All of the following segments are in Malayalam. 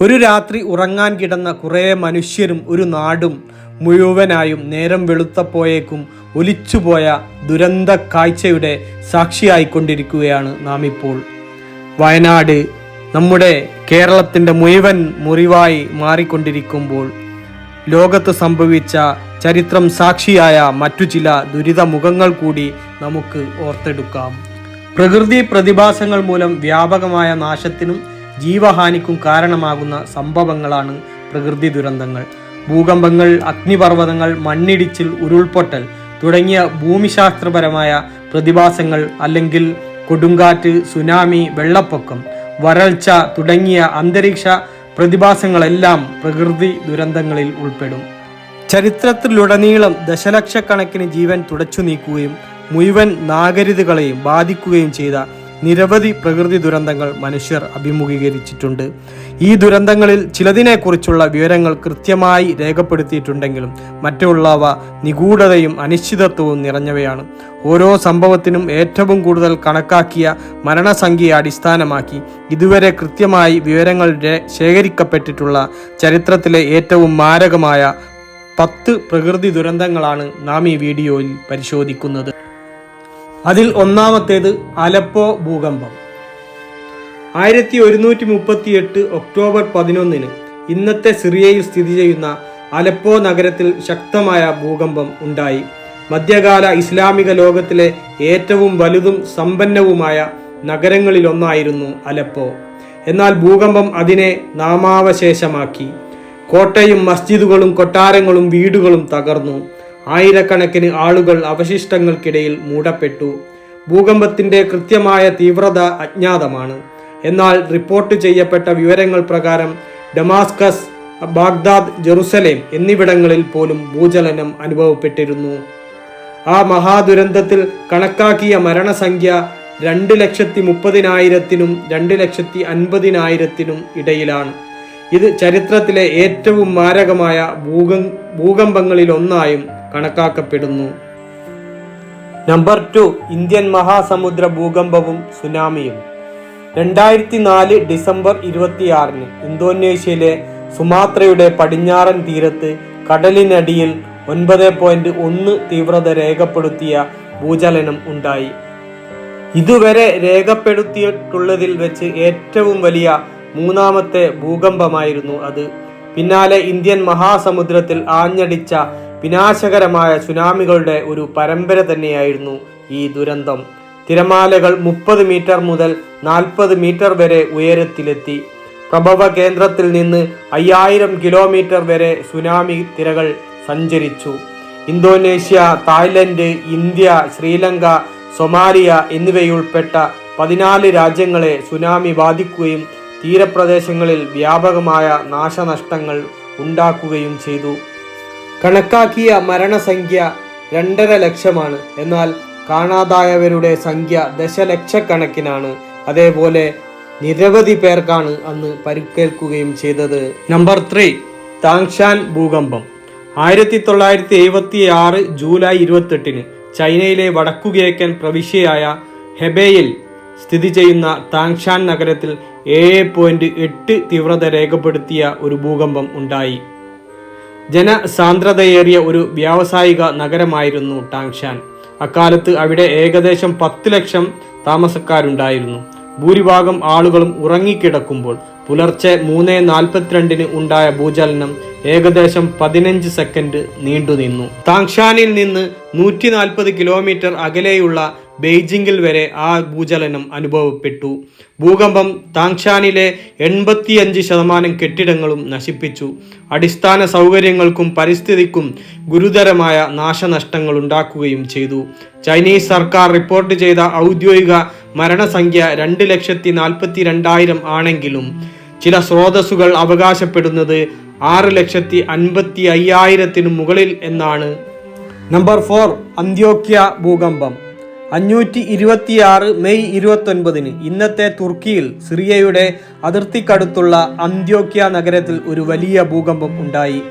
ഒരു രാത്രി ഉറങ്ങാൻ കിടന്ന കുറേ മനുഷ്യരും ഒരു നാടും മുഴുവനായും നേരം വെളുത്തപ്പോയേക്കും ഒലിച്ചുപോയ ദുരന്ത കാഴ്ചയുടെ സാക്ഷിയായിക്കൊണ്ടിരിക്കുകയാണ് നാം ഇപ്പോൾ വയനാട് നമ്മുടെ കേരളത്തിന്റെ മുഴുവൻ മുറിവായി മാറിക്കൊണ്ടിരിക്കുമ്പോൾ ലോകത്ത് സംഭവിച്ച ചരിത്രം സാക്ഷിയായ മറ്റു ചില ദുരിത മുഖങ്ങൾ കൂടി നമുക്ക് ഓർത്തെടുക്കാം. പ്രകൃതി പ്രതിഭാസങ്ങൾ മൂലം വ്യാപകമായ നാശത്തിനും ജീവഹാനിക്കും കാരണമാകുന്ന സംഭവങ്ങളാണ് പ്രകൃതി ദുരന്തങ്ങൾ. ഭൂകമ്പങ്ങൾ അഗ്നിപർവതങ്ങൾ മണ്ണിടിച്ചിൽ ഉരുൾപൊട്ടൽ തുടങ്ങിയ ഭൂമിശാസ്ത്രപരമായ പ്രതിഭാസങ്ങൾ അല്ലെങ്കിൽ കൊടുങ്കാറ്റ് സുനാമി വെള്ളപ്പൊക്കം വരൾച്ച തുടങ്ങിയ അന്തരീക്ഷ പ്രതിഭാസങ്ങളെല്ലാം പ്രകൃതി ദുരന്തങ്ങളിൽ ഉൾപ്പെടും. ചരിത്രത്തിലുടനീളം ദശലക്ഷക്കണക്കിന് ജീവൻ തുടച്ചു നീക്കുകയും മുഴുവൻ നാഗരികതകളെയും ബാധിക്കുകയും ചെയ്ത നിരവധി പ്രകൃതി ദുരന്തങ്ങൾ മനുഷ്യർ അഭിമുഖീകരിച്ചിട്ടുണ്ട്. ഈ ദുരന്തങ്ങളിൽ ചിലതിനെക്കുറിച്ചുള്ള വിവരങ്ങൾ കൃത്യമായി രേഖപ്പെടുത്തിയിട്ടുണ്ടെങ്കിലും മറ്റുള്ളവ നിഗൂഢതയും അനിശ്ചിതത്വവും നിറഞ്ഞവയാണ്. ഓരോ സംഭവത്തിനും ഏറ്റവും കൂടുതൽ കണക്കാക്കിയ മരണസംഖ്യയെ അടിസ്ഥാനമാക്കി ഇതുവരെ കൃത്യമായി വിവരങ്ങൾ ശേഖരിക്കപ്പെട്ടിട്ടുള്ള ചരിത്രത്തിലെ ഏറ്റവും മാരകമായ പത്ത് പ്രകൃതി ദുരന്തങ്ങളാണ് നാം ഈ വീഡിയോയിൽ പരിശോധിക്കുന്നത്. അതിൽ ഒന്നാമത്തേത് അലപ്പോ ഭൂകമ്പം. ആയിരത്തി ഒരുന്നൂറ്റി മുപ്പത്തി എട്ട് ഒക്ടോബർ പതിനൊന്നിന് ഇന്നത്തെ സിറിയയിൽ സ്ഥിതി ചെയ്യുന്ന അലപ്പോ നഗരത്തിൽ ശക്തമായ ഭൂകമ്പം ഉണ്ടായി. മധ്യകാല ഇസ്ലാമിക ലോകത്തിലെ ഏറ്റവും വലുതും സമ്പന്നവുമായ നഗരങ്ങളിലൊന്നായിരുന്നു അലപ്പോ. എന്നാൽ ഭൂകമ്പം അതിനെ നാമാവശേഷമാക്കി. കോട്ടയും മസ്ജിദുകളും കൊട്ടാരങ്ങളും വീടുകളും തകർന്നു. ആയിരക്കണക്കിന് ആളുകൾ അവശിഷ്ടങ്ങൾക്കിടയിൽ മൂടപ്പെട്ടു. ഭൂകമ്പത്തിന്റെ കൃത്യമായ തീവ്രത അജ്ഞാതമാണ്. എന്നാൽ റിപ്പോർട്ട് ചെയ്യപ്പെട്ട വിവരങ്ങൾ പ്രകാരം ഡമാസ്കസ് ബാഗ്ദാദ് ജെറുസലേം എന്നിവിടങ്ങളിൽ പോലും ഭൂചലനം അനുഭവപ്പെട്ടിരുന്നു. ആ മഹാദുരന്തത്തിൽ കണക്കാക്കിയ മരണസംഖ്യ രണ്ട് ലക്ഷത്തി മുപ്പതിനായിരത്തിനും രണ്ട് ലക്ഷത്തി അൻപതിനായിരത്തിനും ഇടയിലാണ്. ഇത് ചരിത്രത്തിലെ ഏറ്റവും മാരകമായ ഭൂകം ഭൂകമ്പങ്ങളിലൊന്നായും കണക്കാക്കപ്പെടുന്നു. നമ്പർ ടു ഇന്ത്യൻ മഹാസമുദ്ര ഭൂകമ്പവും സുനാമിയും രണ്ടായിരത്തി നാല് ഡിസംബർ ഇരുപത്തിയാറിന് ഇന്തോനേഷ്യയിലെ സുമാത്രയുടെ പടിഞ്ഞാറൻ തീരത്ത് കടലിനടിയിൽ ഒൻപത് പോയിന്റ് ഒന്ന് തീവ്രത രേഖപ്പെടുത്തിയ ഭൂചലനം ഉണ്ടായി. ഇതുവരെ രേഖപ്പെടുത്തിയിട്ടുള്ളതിൽ വെച്ച് ഏറ്റവും വലിയ മൂന്നാമത്തെ ഭൂകമ്പമായിരുന്നു അത്. പിന്നാലെ ഇന്ത്യൻ മഹാസമുദ്രത്തിൽ ആഞ്ഞടിച്ച വിനാശകരമായ സുനാമികളുടെ ഒരു പരമ്പര തന്നെയായിരുന്നു ഈ ദുരന്തം. തിരമാലകൾ മുപ്പത് മീറ്റർ മുതൽ നാൽപ്പത് മീറ്റർ വരെ ഉയരത്തിലെത്തി. പ്രഭവ കേന്ദ്രത്തിൽ നിന്ന് അയ്യായിരം കിലോമീറ്റർ വരെ സുനാമി തിരകൾ സഞ്ചരിച്ചു. Indonesia Thailand India Sri Lanka Somalia എന്നിവയുൾപ്പെട്ട പതിനാല് രാജ്യങ്ങളെ സുനാമി ബാധിക്കുകയും തീരപ്രദേശങ്ങളിൽ വ്യാപകമായ നാശനഷ്ടങ്ങൾ ഉണ്ടാക്കുകയും ചെയ്തു. കണക്കാക്കിയ മരണസംഖ്യ രണ്ടര ലക്ഷമാണ്. എന്നാൽ കാണാതായവരുടെ സംഖ്യ ദശലക്ഷക്കണക്കിനാണ്. അതേപോലെ നിരവധി പേർക്കാണ് അന്ന് പരിക്കേൽക്കുകയും ചെയ്തത്. നമ്പർ ത്രീ താങ്ഷാൻ ഭൂകമ്പം. ആയിരത്തി തൊള്ളായിരത്തി എഴുപത്തി ആറ് ജൂലൈ ഇരുപത്തെട്ടിന് ചൈനയിലെ വടക്കുകിഴക്കൻ പ്രവിശ്യയായ ഹെബേയിൽ സ്ഥിതി ചെയ്യുന്ന താങ്ഷാൻ നഗരത്തിൽ ഏഴ് പോയിന്റ് എട്ട് തീവ്രത രേഖപ്പെടുത്തിയ ഒരു ഭൂകമ്പം ഉണ്ടായി. ജനസാന്ദ്രതയേറിയ ഒരു വ്യാവസായിക നഗരമായിരുന്നു ടാങ്ഷാൻ. അക്കാലത്ത് അവിടെ ഏകദേശം പത്ത് ലക്ഷം താമസക്കാരുണ്ടായിരുന്നു. ഭൂരിഭാഗം ആളുകളും ഉറങ്ങിക്കിടക്കുമ്പോൾ പുലർച്ചെ മൂന്ന് നാൽപ്പത്തിരണ്ടിന് ഉണ്ടായ ഭൂചലനം ഏകദേശം പതിനഞ്ച് സെക്കൻഡ് നീണ്ടുനിന്നു. താങ്ഷാനിൽ നിന്ന് നൂറ്റി നാൽപ്പത് കിലോമീറ്റർ അകലെയുള്ള ബെയ്ജിംഗിൽ വരെ ആ ഭൂചലനം അനുഭവപ്പെട്ടു. ഭൂകമ്പം താങ്ഷാനിലെ എൺപത്തിയഞ്ച് ശതമാനം കെട്ടിടങ്ങളും നശിപ്പിച്ചു. അടിസ്ഥാന സൗകര്യങ്ങൾക്കും പരിസ്ഥിതിക്കും ഗുരുതരമായ നാശനഷ്ടങ്ങൾ ഉണ്ടാക്കുകയും ചെയ്തു. ചൈനീസ് സർക്കാർ റിപ്പോർട്ട് ചെയ്ത ഔദ്യോഗിക മരണസംഖ്യ രണ്ട് ലക്ഷത്തി നാൽപ്പത്തി രണ്ടായിരം ആണെങ്കിലും ചില സ്രോതസ്സുകൾ അവകാശപ്പെടുന്നത് ആറ് ലക്ഷത്തി അൻപത്തി അയ്യായിരത്തിനു മുകളിൽ എന്നാണ്. നമ്പർ ഫോർ അന്ത്യോക്യ ഭൂകമ്പം. അഞ്ഞൂറ്റി ഇരുപത്തിയാറ് മെയ് ഇരുപത്തൊൻപതിന് ഇന്നത്തെ തുർക്കിയിൽ സിറിയയുടെ അതിർത്തിക്കടുത്തുള്ള അന്ത്യോക്യ നഗരത്തിൽ ഒരു വലിയ ഭൂകമ്പം ഉണ്ടായി.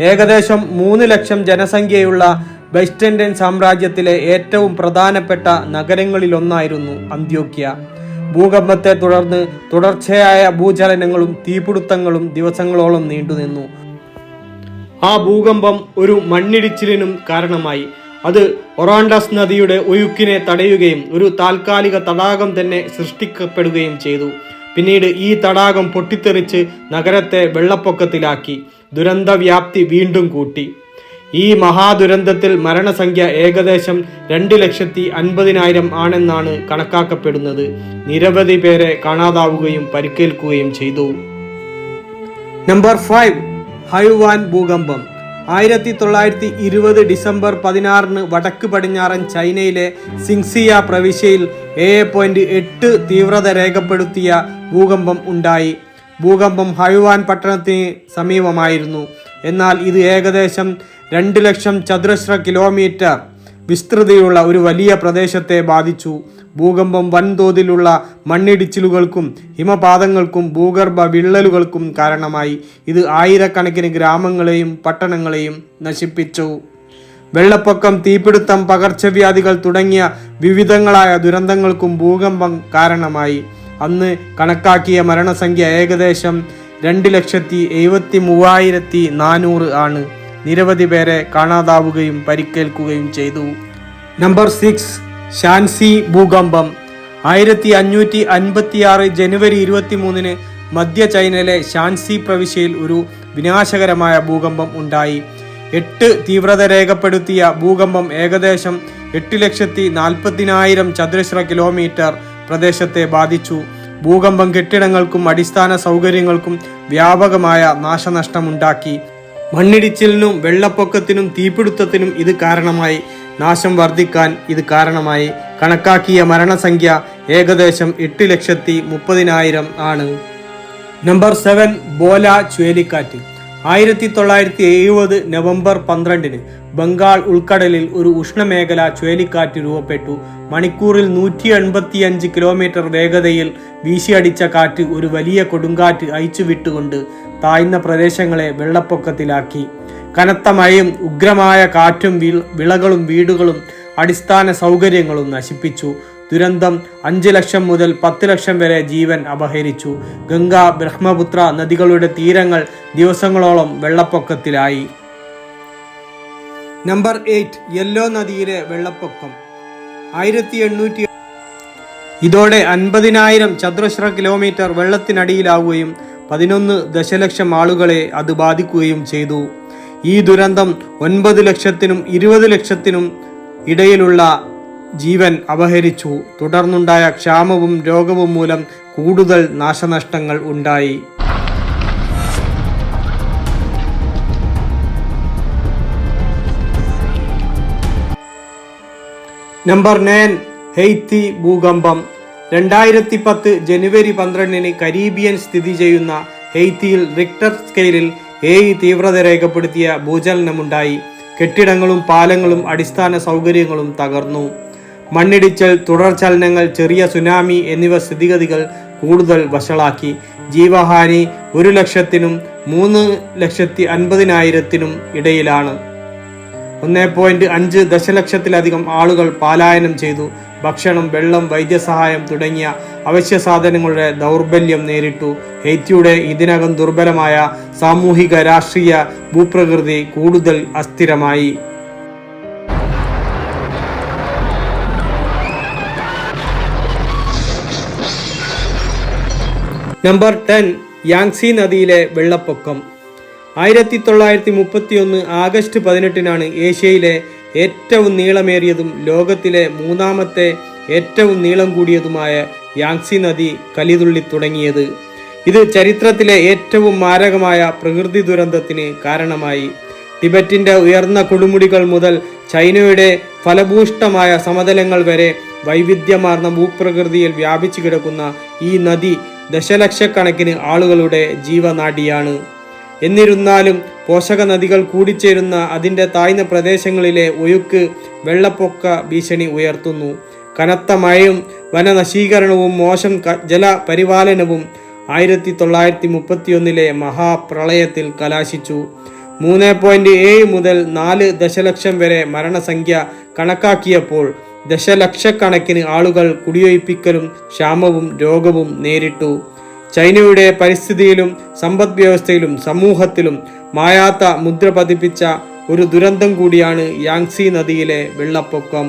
ഏകദേശം മൂന്ന് ലക്ഷം ജനസംഖ്യയുള്ള വെസ്റ്റൻഡൻ സാമ്രാജ്യത്തിലെ ഏറ്റവും പ്രധാനപ്പെട്ട നഗരങ്ങളിലൊന്നായിരുന്നു അന്ത്യോക്യ. ഭൂകമ്പത്തെ തുടർന്ന് തുടർച്ചയായ ഭൂചലനങ്ങളും തീപിടുത്തങ്ങളും ദിവസങ്ങളോളം നീണ്ടുനിന്നു. ആ ഭൂകമ്പം ഒരു മണ്ണിടിച്ചിലിനും കാരണമായി. അത് ഒറാണ്ടസ് നദിയുടെ ഒഴുക്കിനെ തടയുകയും ഒരു താൽക്കാലിക തടാകം തന്നെ സൃഷ്ടിക്കപ്പെടുകയും ചെയ്തു. പിന്നീട് ഈ തടാകം പൊട്ടിത്തെറിച്ച് നഗരത്തെ വെള്ളപ്പൊക്കത്തിലാക്കി. ദുരന്ത വ്യാപ്തി വീണ്ടും കൂട്ടി. ഈ മഹാദുരന്തത്തിൽ മരണസംഖ്യ ഏകദേശം രണ്ട് ലക്ഷത്തി അൻപതിനായിരം ആണെന്നാണ് കണക്കാക്കപ്പെടുന്നത്. നിരവധി പേരെ കാണാതാവുകയും പരിക്കേൽക്കുകയും ചെയ്തു. നമ്പർ ഫൈവ് ഹൈവാൻ ഭൂകമ്പം. ആയിരത്തി തൊള്ളായിരത്തി ഇരുപത് ഡിസംബർ പതിനാറിന് വടക്ക് പടിഞ്ഞാറൻ ചൈനയിലെ സിങ്സിയ പ്രവിശ്യയിൽ ഏഴ് പോയിന്റ് എട്ട് തീവ്രത രേഖപ്പെടുത്തിയ ഭൂകമ്പം ഉണ്ടായി. ഭൂകമ്പം ഹൈവാൻ പട്ടണത്തിന് സമീപമായിരുന്നു. എന്നാൽ ഇത് ഏകദേശം രണ്ട് ലക്ഷം ചതുരശ്ര കിലോമീറ്റർ വിസ്തൃതിയുള്ള ഒരു വലിയ പ്രദേശത്തെ ബാധിച്ചു. ഭൂകമ്പം വൻതോതിലുള്ള മണ്ണിടിച്ചിലുകൾക്കും ഹിമപാതങ്ങൾക്കും ഭൂഗർഭ വിള്ളലുകൾക്കും കാരണമായി. ഇത് ആയിരക്കണക്കിന് ഗ്രാമങ്ങളെയും പട്ടണങ്ങളെയും നശിപ്പിച്ചു. വെള്ളപ്പൊക്കം തീപിടുത്തം പകർച്ചവ്യാധികൾ തുടങ്ങിയ വിവിധങ്ങളായ ദുരന്തങ്ങൾക്കും ഭൂകമ്പം കാരണമായി. അന്ന് കണക്കാക്കിയ മരണസംഖ്യ ഏകദേശം രണ്ട് ലക്ഷത്തി എഴുപത്തി മൂവായിരത്തി നാനൂറ് ആണ്. നിരവധി പേരെ കാണാതാവുകയും പരിക്കേൽക്കുകയും ചെയ്തു. നമ്പർ സിക്സ് ഷാൻസി ഭൂകമ്പം. ആയിരത്തി അഞ്ഞൂറ്റി അൻപത്തിയാറ് ജനുവരി ഇരുപത്തി മൂന്നിന് മധ്യ ചൈനയിലെ ഷാൻസി പ്രവിശ്യയിൽ ഒരു വിനാശകരമായ ഭൂകമ്പം ഉണ്ടായി. എട്ട് തീവ്രത രേഖപ്പെടുത്തിയ ഭൂകമ്പം ഏകദേശം എട്ട് ലക്ഷത്തി നാൽപ്പത്തിനായിരം ചതുരശ്ര കിലോമീറ്റർ പ്രദേശത്തെ ബാധിച്ചു. ഭൂകമ്പം കെട്ടിടങ്ങൾക്കും അടിസ്ഥാന സൗകര്യങ്ങൾക്കും വ്യാപകമായ നാശനഷ്ടമുണ്ടാക്കി. മണ്ണിടിച്ചിലിനും വെള്ളപ്പൊക്കത്തിനും തീപിടുത്തത്തിനും ഇത് കാരണമായി. നാശം വർദ്ധിക്കാൻ ഇത് കാരണമായി. കണക്കാക്കിയ മരണസംഖ്യ ഏകദേശം എട്ട് ലക്ഷത്തി മുപ്പതിനായിരം ആണ്. നമ്പർ സെവൻ ബോല ചുഴലിക്കാറ്റ്. ആയിരത്തി തൊള്ളായിരത്തി എഴുപത് നവംബർ പന്ത്രണ്ടിന് ബംഗാൾ ഉൾക്കടലിൽ ഒരു ഉഷ്ണമേഖല ചുഴലിക്കാറ്റ് രൂപപ്പെട്ടു. മണിക്കൂറിൽ നൂറ്റി എൺപത്തിയഞ്ച് കിലോമീറ്റർ വേഗതയിൽ വീശിയടിച്ച കാറ്റ് ഒരു വലിയ കൊടുങ്കാറ്റ് അയച്ചുവിട്ടുകൊണ്ട് താഴ്ന്ന പ്രദേശങ്ങളെ വെള്ളപ്പൊക്കത്തിലാക്കി. കനത്ത മഴയും ഉഗ്രമായ കാറ്റും വിളകളും വീടുകളും അടിസ്ഥാന സൗകര്യങ്ങളും നശിപ്പിച്ചു. ദുരന്തം അഞ്ച് ലക്ഷം മുതൽ പത്ത് ലക്ഷം വരെ ജീവൻ അപഹരിച്ചു. ഗംഗ ബ്രഹ്മപുത്ര നദികളുടെ തീരങ്ങൾ ദിവസങ്ങളോളം വെള്ളപ്പൊക്കത്തിലായി. നമ്പർ എയ്റ്റ് യെല്ലോ നദിയിലെ വെള്ളപ്പൊക്കം. ആയിരത്തി എണ്ണൂറ്റി ഇതോടെ അൻപതിനായിരം ചതുരശ്ര കിലോമീറ്റർ വെള്ളത്തിനടിയിലാവുകയും പതിനൊന്ന് ദശലക്ഷം ആളുകളെ അത് ബാധിക്കുകയും ചെയ്തു. ഈ ദുരന്തം ഒൻപത് ലക്ഷത്തിനും ഇരുപത് ലക്ഷത്തിനും ഇടയിലുള്ള ജീവൻ അപഹരിച്ചു. തുടർന്നുണ്ടായ ക്ഷാമവും രോഗവും മൂലം കൂടുതൽ നാശനഷ്ടങ്ങൾ ഉണ്ടായി. നമ്പർ നയൻ ഹെയ്ത്തി ഭൂകമ്പം. രണ്ടായിരത്തി പത്ത് ജനുവരി പന്ത്രണ്ടിന് കരീബിയൻ സ്ഥിതി ചെയ്യുന്ന ഹെയ്ത്തിയിൽ റിക്ടർ സ്കെയിലിൽ ഏഴ് തീവ്രത രേഖപ്പെടുത്തിയ ഭൂചലനമുണ്ടായി. കെട്ടിടങ്ങളും പാലങ്ങളും അടിസ്ഥാന സൗകര്യങ്ങളും തകർന്നു. മണ്ണിടിച്ചൽ തുടർചലനങ്ങൾ ചെറിയ സുനാമി എന്നിവ സ്ഥിതിഗതികൾ കൂടുതൽ വഷളാക്കി. ജീവഹാനി ഒരു ലക്ഷത്തിനും മൂന്ന് ലക്ഷത്തി അൻപതിനായിരത്തിനും ഇടയിലാണ്. ഒന്നേ പോയിന്റ് അഞ്ച് ദശലക്ഷത്തിലധികം ആളുകൾ പാലായനം ചെയ്തു. ഭക്ഷണം വെള്ളം വൈദ്യസഹായം തുടങ്ങിയ അവശ്യ സാധനങ്ങളുടെ ദൗർബല്യം നേരിട്ടു. ഹെയ്ത്തിയുടെ ഇതിനകം ദുർബലമായ സാമൂഹിക രാഷ്ട്രീയ ഭൂപ്രകൃതി കൂടുതൽ അസ്ഥിരമായി. നമ്പർ ടെൻ യാങ്സി നദിയിലെ വെള്ളപ്പൊക്കം. ആയിരത്തി തൊള്ളായിരത്തി മുപ്പത്തിയൊന്ന് ആഗസ്റ്റ് പതിനെട്ടിനാണ് ഏഷ്യയിലെ ഏറ്റവും നീളമേറിയതും ലോകത്തിലെ മൂന്നാമത്തെ ഏറ്റവും നീളം കൂടിയതുമായ യാങ്സി നദി കലിതുള്ളി തുടങ്ങിയത്. ഇത് ചരിത്രത്തിലെ ഏറ്റവും മാരകമായ പ്രകൃതി ദുരന്തത്തിന് കാരണമായി. ടിബറ്റിന്റെ ഉയർന്ന കൊടുമുടികൾ മുതൽ ചൈനയുടെ ഫലഭൂഷ്ടമായ സമതലങ്ങൾ വരെ വൈവിധ്യമാർന്ന ഭൂപ്രകൃതിയിൽ വ്യാപിച്ചു കിടക്കുന്ന ഈ നദി ദശലക്ഷക്കണക്കിന് ആളുകളുടെ ജീവനാഡിയാണ്. എന്നിരുന്നാലും പോഷക നദികൾ കൂടിച്ചേരുന്ന അതിന്റെ താഴ്ന്ന പ്രദേശങ്ങളിലെ ഒഴുക്ക് വെള്ളപ്പൊക്ക ഭീഷണി ഉയർത്തുന്നു. കനത്ത മഴയും വനനശീകരണവും മോശം ജല പരിപാലനവും ആയിരത്തി തൊള്ളായിരത്തി മുപ്പത്തിയൊന്നിലെ മഹാപ്രളയത്തിൽ കലാശിച്ചു. മൂന്ന് പോയിന്റ് ഏഴ് മുതൽ നാല് ദശലക്ഷം വരെ മരണസംഖ്യ കണക്കാക്കിയപ്പോൾ ദശലക്ഷക്കണക്കിന് ആളുകൾ കുടിയൊഴിപ്പിക്കലും ക്ഷാമവും രോഗവും നേരിട്ടു. ചൈനയുടെ പരിസ്ഥിതിയിലും സമ്പദ് വ്യവസ്ഥയിലും സമൂഹത്തിലും മായാത്ത മുദ്ര പതിപ്പിച്ച ഒരു ദുരന്തം കൂടിയാണ് യാങ്സി നദിയിലെ വെള്ളപ്പൊക്കം.